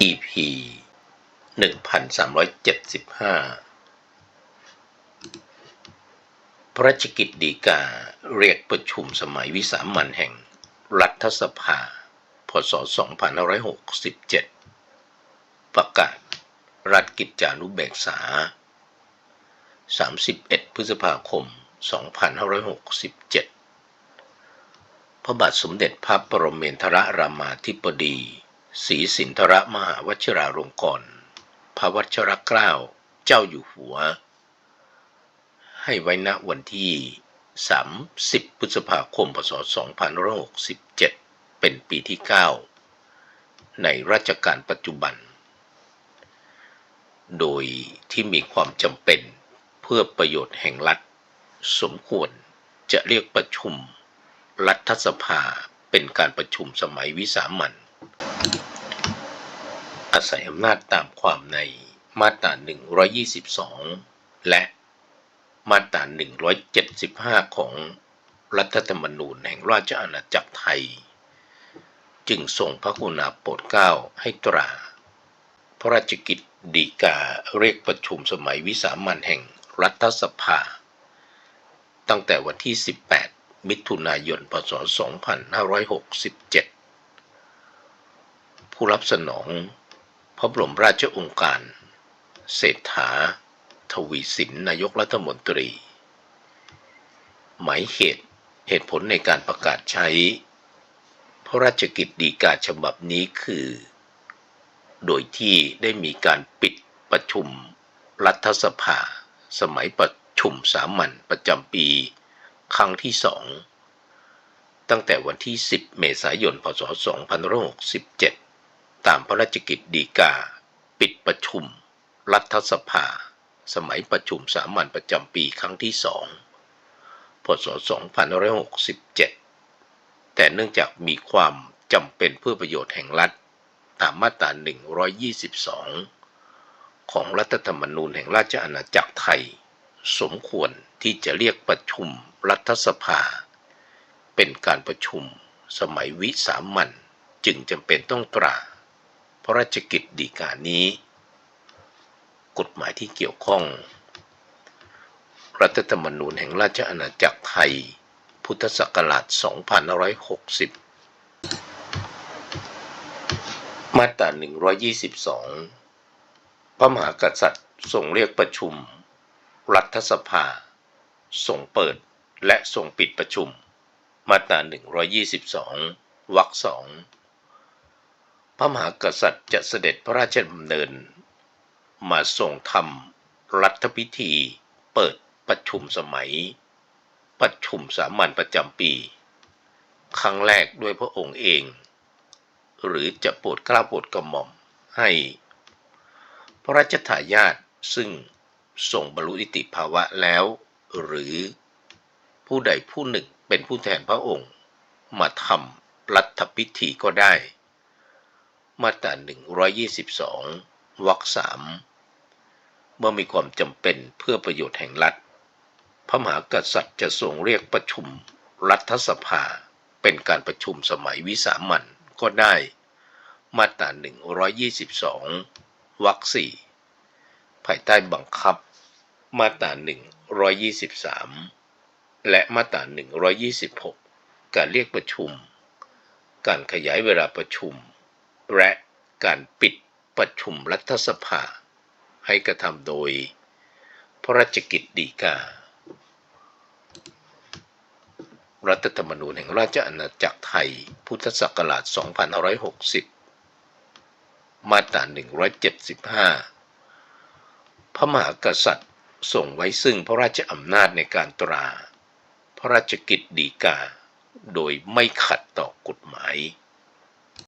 EP 1375 พระราชกิจดีกาเรียกประชุมสมัยวิสามันแห่งรัฐสภา พศ 2567 ประกาศรัฐกิจจานุเบกษา 31 พฤษภาคม 2567 พระบาทสมเด็จพระปรเมนทรรามาธิบดี ศรีสินธรมหาวชิราลงกรณ์พระวชรเกล้าเจ้าอยู่หัว ให้ไว้ณวันที่ 30 พฤษภาคม พศ 2567 เป็นปีที่ 9 ในรัชกาลปัจจุบัน โดยที่มีความจำเป็นเพื่อประโยชน์แห่งรัฐ สมควรจะเรียกประชุมรัฐสภาเป็นการประชุมสมัยวิสามัน อาศัยอำนาจตามความในมาตรา 122 และมาตรา 175 ของรัฐธรรมนูญแห่งราชอาณาจักรไทย จึงส่งพระกรุณาโปรดเกล้าให้ตรา พระราชกิจดีกาเรียกประชุมสมัยวิสามันแห่งรัฐสภา ตั้งแต่วันที่ 18 มิถุนายน พศ 2567 ผู้รับสนอง พระบรมราชโองการ เศรษฐา ทวีสินนายกรัฐมนตรี หมายเหตุเหตุผลในการประกาศใช้ พระราชกิจดีกาฉบับนี้คือ โดยที่ได้มีการปิดประชุมรัฐสภา สมัยประชุมสามัญประจำปี ครั้งที่สองตั้งแต่วันที่ 10 เมษายน พศ 2567 ตามพระราชกิจดีกา ปิดประชุม รัฐสภา สมัยประชุมสามัญประจำปีครั้งที่สองพศ 2567 แต่เนื่องจากมีความจำเป็นเพื่อประโยชน์แห่งรัฐ ตามมาตรา 122 ของรัฐธรรมนูญแห่งราชอาณาจักรไทย สมควรที่จะเรียกประชุมรัฐสภา เป็นการประชุมสมัยวิสามันจึงจำเป็นต้องตรา พระราชกิจดีกานี้ กฎหมายที่เกี่ยวข้อง รัฐธรรมนูญแห่งราชอาณาจักรไทย พุทธศักราช 2560 มาตรา 122 พระมหากษัตริย์ทรงเรียกประชุม รัฐสภาทรงเปิดและทรงปิดประชุม มาตรา 122 วรรคสอง พระมหากษัตริย์จะเสด็จพระราชดำเนิน มาทรงทำรัฐพิธีเปิดประชุมสมัย ประชุมสามัญประจำปี ครั้งแรกด้วยพระองค์เอง หรือจะโปรดกล้าโปรดกระหม่อมให้ พระราชทายาทซึ่งทรงบรรลุนิติภาวะแล้ว หรือผู้ใดผู้หนึ่งเป็นผู้แทนพระองค์ มาทำรัฐพิธีก็ได้ มาตรา122วรรคสามเมื่อมีความจำเป็นเพื่อประโยชน์แห่งรัฐ พระมหากษัตริย์จะทรงเรียกประชุมรัฐสภาเป็นการประชุมสมัยวิสามันก็ได้ มาตรา122วรรคสี่ภายใต้บังคับ มาตรา123 และมาตรา126 การเรียกประชุม การขยายเวลาประชุม และการปิดประชุมรัฐสภา ให้กระทำโดยพระราชกิจดีกา รัฐธรรมนูญแห่งราชอาณาจักรไทย พุทธศักราช 2560 มาตรา 175 พระมหากษัตริย์ส่งไว้ซึ่งพระราชอำนาจในการตรา พระราชกิจดีกา โดยไม่ขัดต่อกฎหมาย